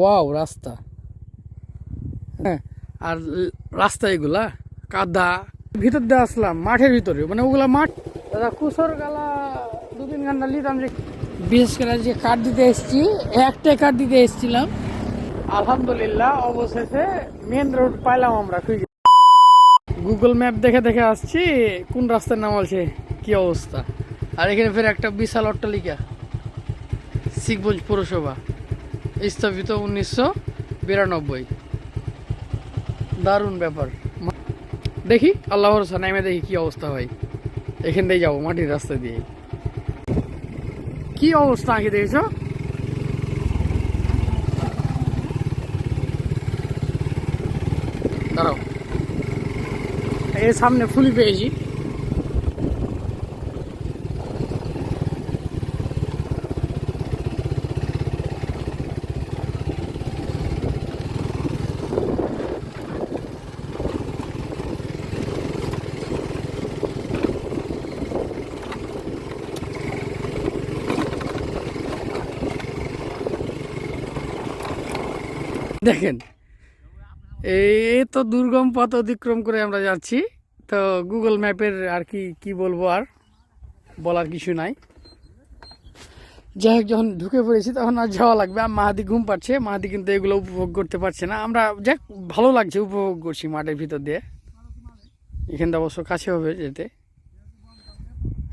Wow, রাস্তা। হ্যাঁ আর রাস্তা এগুলা, কাদা। ভিতর দিয়ে আসলাম, মাঠের ভিতরে মানে ওগুলা মাঠ। দাদা, কুসর গালা, দু তিন ঘণ্টা নিতাম যে, বিশেষ করে যে কাঠ দিতে এসেছি, একটাই কাঠ দিতে এসেছিলাম। আলহামদুলিল্লাহ, অবশেষে মেন রোড পাইলাম আমরা গুগল ম্যাপ দেখে দেখে আসছি, কোন রাস্তার নাম বলছে কি অবস্থা। আর এখানে ফের একটা বিশাল অট্টালিকা শিখবঞ্জ পৌরসভা। স্থাপিত উনিশশো বিরানব্বই। দারুণ ব্যাপার। দেখি আল্লাহ ভরসা নেমে দেখি কি অবস্থা হয়। এখান দিয়ে যাব, মাটির রাস্তা দিয়ে। কি অবস্থা আগে দেখেছ? দাঁড়াও। এর সামনে ফুলি পেয়েছি। দেখেন, এই তো দুর্গম পথ অতিক্রম করে আমরা যাচ্ছি। তো গুগল ম্যাপের আর কি কি বলব আর, বলার কিছু নাই। যাই হোক, যখন ঢুকে পড়েছি তখন আর যাওয়া লাগবে। আর মাহাদি ঘুম পাচ্ছে, মাহাদি কিন্তু এগুলো উপভোগ করতে পারছে না। আমরা যাক, ভালো লাগছে উপভোগ করছি মাঠের ভিতর দিয়ে। এখানটা অবশ্য কাছে হবে যেতে।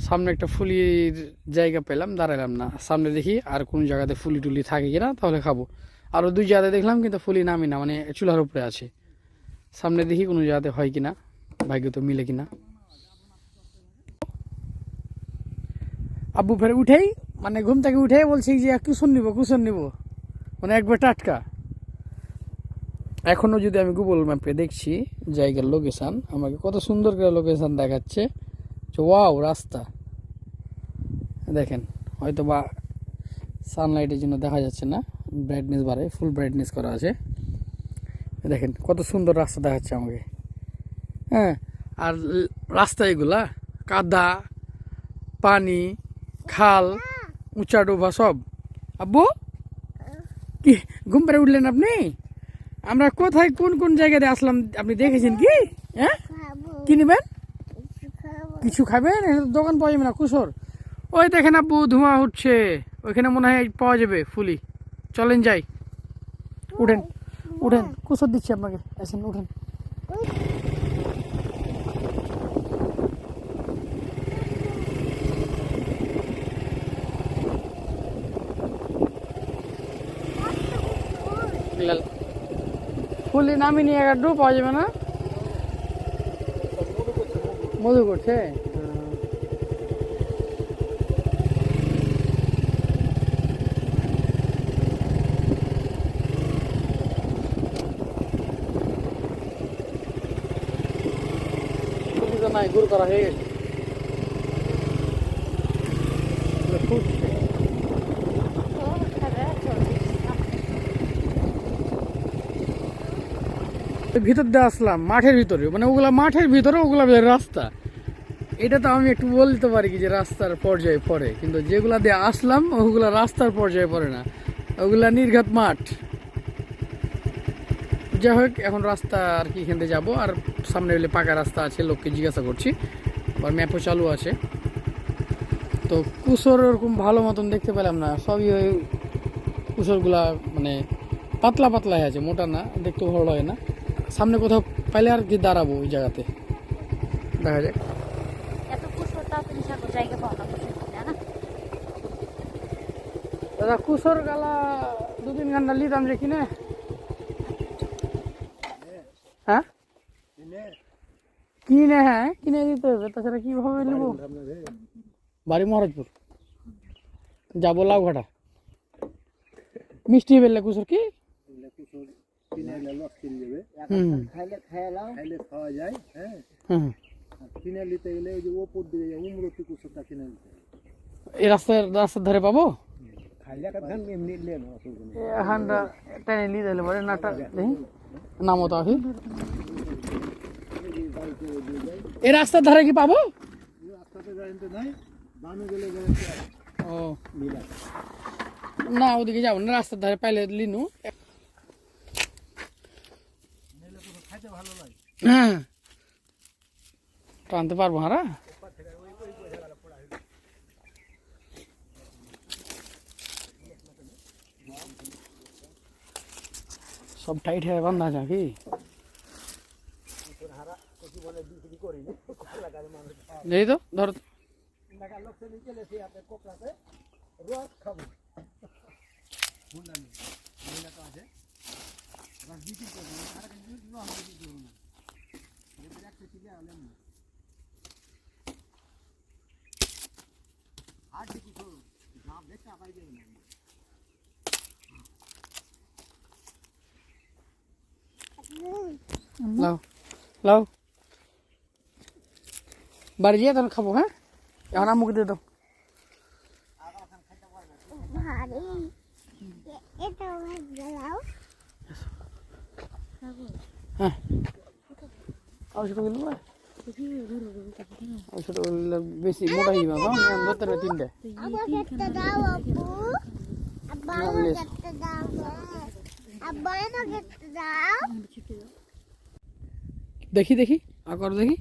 সামনে একটা ফুলির জায়গা পেলাম, দাঁড়ালাম না। সামনে দেখি আর কোন জায়গাতে ফুলি টুলি থাকে কিনা, তাহলে খাব। আরও দুই জায়গাতে দেখলাম, কিন্তু ফুলি নামি না মানে চুলার উপরে আছে। সামনে দেখি কোনো জায়গাতে হয় কিনা, ভাগ্য তো মিলে কিনা। আব্বু ফের উঠেই মানে ঘুম থেকে উঠেই বলছি যে কুশন নিব কুশন নিব। মানে একবার টাটকা। এখনও যদি আমি গুগল ম্যাপে দেখছি জায়গার লোকেশান আমাকে কত সুন্দর করে লোকেশান দেখাচ্ছে যে, ওয়াও, রাস্তা। দেখেন হয়তো বা সানলাইটের জন্য দেখা যাচ্ছে না। ব্রাইটনেস বাড়ে ফুল ব্রাইটনেস করা আছে। দেখেন কত সুন্দর রাস্তা দেখাচ্ছে আমাকে। হ্যাঁ আর রাস্তা এগুলা কাদা পানি খাল উঁচা ডোবা সব। আব্বু কি ঘুম পেরে উঠলেন আপনি? আমরা কোথায় কোন কোন জায়গাতে আসলাম আপনি দেখেছেন কি? হ্যাঁ? কি নেবেন? কিছু খাবেন? দোকান পাওয়া যাবে না কুসর ওই দেখেন আব্বু ধোঁয়া উঠছে। ওইখানে মনে হয় পাওয়া যাবে ফুলি চলেন যাই। উঠেন উঠেন। কুসর দিচ্ছি আপনাকে। আসেন উঠেন। ফুলি নামিনি একটু পাওয়া যাবে না? মধু করছে ফুলি তো নাই করা। ভিতর দিয়ে আসলাম, মাঠের ভিতরে। মানে ওগুলা মাঠের ভিতরে, ওগুলা রাস্তা। এটা তো আমি একটু বলতে পারি কি যে রাস্তার পর্যায়ে পড়ে। কিন্তু যেগুলা দিয়ে আসলাম, ওগুলা রাস্তার পর্যায়ে পড়ে না। ওগুলা নির্ঘাত মাঠ। যাই হোক এখন রাস্তা আর কি এখান থেকে যাব। আর সামনে হলে পাকা রাস্তা আছে লোককে জিজ্ঞাসা করছি। আবার ম্যাপও চালু আছে। তো কুসর ওরকম ভালো মতন দেখতে পেলাম না। সবই ওই কুসরগুলা মানে পাতলা পাতলা হয়ে আছে মোটা না দেখতে ভালো লাগে না। সামনে কোথাও পাইলে আর কি দাঁড়াবো ওই জায়গাতে। দেখা যাক। দাদা কুসর গালা দু তিন ঘণ্টা নিতাম যে কিনে? কিনে হ্যাঁ কিনে দিতে হবে। তাছাড়া কীভাবে নেব? বাড়ি মহারাজপুর। যাব লাউঘাটা। মিষ্টি বেললে কুসর কি? হুম হুম, খাইলে খাইলাম খাইলে খাওয়া যায় হ্যাঁ। হুম হুম। আর কিনে নিতে গেলে ওই যে ওপর দিকে যায় উমরতি কুসুরটা কিনে নিতে হবে। এই রাস্তার রাস্তার ধারে পাবো? খাইলে খান এমনি নিলে না অসুবিধা নেই। এখানটা টেনে নিয়ে দিলে পরে নাটা দেখি নামো তো আহি এই রাস্তার ধারে কি পাবো ও না ওদিকে যাবো না রাস্তার ধারে পাইলে লিনু হ্যাঁ টানতে পারবো হারা सब टाइट है बंदा जाके ছিল আলেম না আর বিক্রি করো দাম দেখতে আপাই দেবে না লাও লাও বাড়ি গিয়ে তখন খাব হ্যাঁ? এখন আম্মুকে দিয়ে দাও। হ্যাঁ। ছোটো গুলো বেশি মোটা হয়ে যাবে ধরতে পারবে তিনটে। দাও দেখি দেখি। আর দেখি?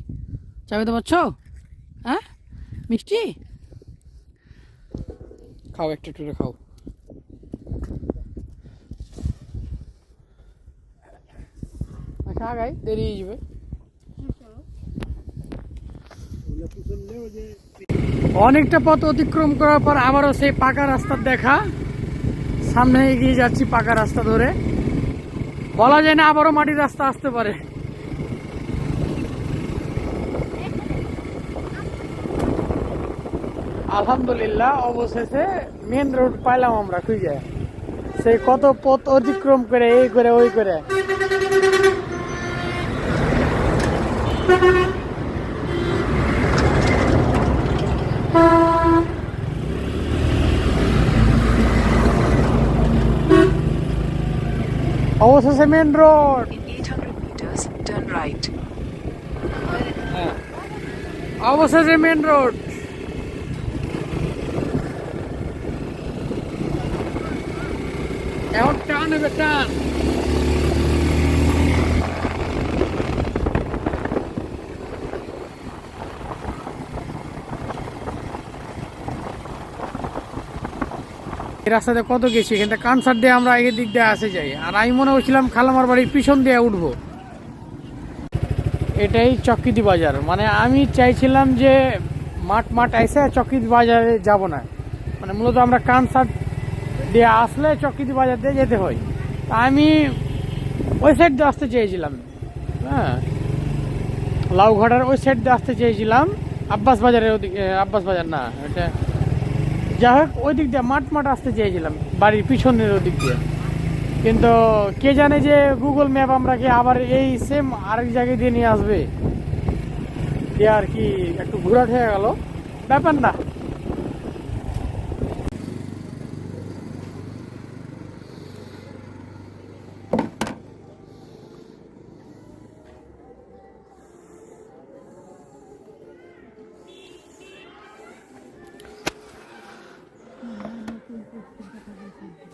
চাবে তো পাচ্ছ? হ্যাঁ? মিষ্টি? খাও একটা একটু খাও। গাই দেরি হয়ে যাবে। অনেকটা পথ অতিক্রম করার পর আবারও সেই পাকা রাস্তার দেখা। সামনে এগিয়ে যাচ্ছি পাকা রাস্তা ধরে। বলা যায় না আবারও মাটির রাস্তা আসতে পারে। আলহামদুলিল্লাহ অবশেষে মেন রোড পাইলাম আমরা খুঁজে। সেই কত পথ অতিক্রম করে এই করে ওই করে। অবশেষে main road In 800 meters, turn right. অবশেষে মেন রোড টান রাস্তাতে কত গেছি কিন্তু কানসার দিয়ে আমরা এই দিক দিয়ে আসে যাই। আর আমি মনে করছিলাম খালামার বাড়ির পিছন দিয়ে উঠবো। এটাই চক্কিদি বাজার। মানে আমি চাইছিলাম যে মাঠ মাঠ এসে চক্কিদি বাজারে যাব না। মানে মূলত আমরা কানসার দিয়ে আসলে চক্কিদি বাজার দিয়ে যেতে হয়। তা আমি ওই সাইড দিয়ে আসতে চেয়েছিলাম। হ্যাঁ। লাউঘাটার ওই সাইড দিয়ে আসতে চেয়েছিলাম। আব্বাস বাজারের ওদিকে আব্বাস বাজার না, এটা যাই হোক, ওই দিক দিয়ে মাঠ মাঠ আসতে চেয়েছিলাম, বাড়ির পিছনের ওদিক দিয়ে। কিন্তু কে জানে যে গুগল ম্যাপ আমরা কি আবার এই সেম আরেক জায়গায় দিয়ে নিয়ে আসবে? দিয়ে আর কি একটু ঘোরাট হয়ে গেল। ব্যাপার না।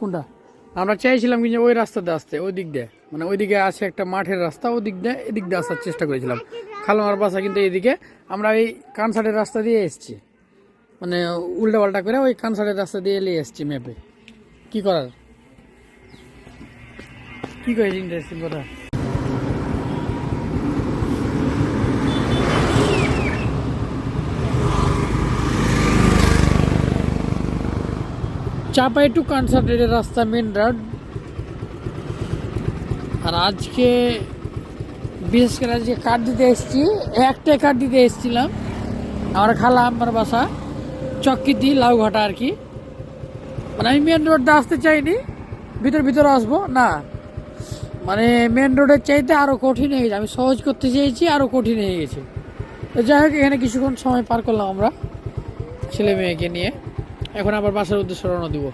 কোনটা? আমরা চাইছিলাম কিন্তু ওই রাস্তাতে আসতে, ওই দিক দিয়ে। মানে ওইদিকে আছে একটা মাঠের রাস্তা ওই দিক দিয়ে, এদিক দিয়ে আসার চেষ্টা করেছিলাম। খালমার বাসা কিন্তু এদিকে। আমরা এই কানসারের রাস্তা দিয়ে এসেছি। মানে উল্টা পাল্টা করে ওই কানসারের রাস্তা দিয়ে এলিয়ে এসেছি ম্যাপে কী করার? কি করে ইন্টারেস্টিং কথা? চাপাই টু কনসার্টের রাস্তা মেন রোড আর আজকে বিশেষ করে আজকে কার্ড দিতে এসেছি, একটাই কার্ড দিতে এসেছিলাম। আমার খালা আমার বাসা চক্কিতি লাউঘাটা আর কি। মানে আমি মেন রোডটা আসতে চাইনি, ভিতর ভিতর আসব, না। মানে মেন রোডের চাইতে আরও কঠিন হয়ে গেছে। আমি সহজ করতে চেয়েছি আরও কঠিন হয়ে গেছে। তো যাই হোক, এখানে কিছুক্ষণ সময় পার করলাম আমরা, ছেলে মেয়েকে নিয়ে। এখন আবার বাসার উদ্দেশ্যে রওনা দিব।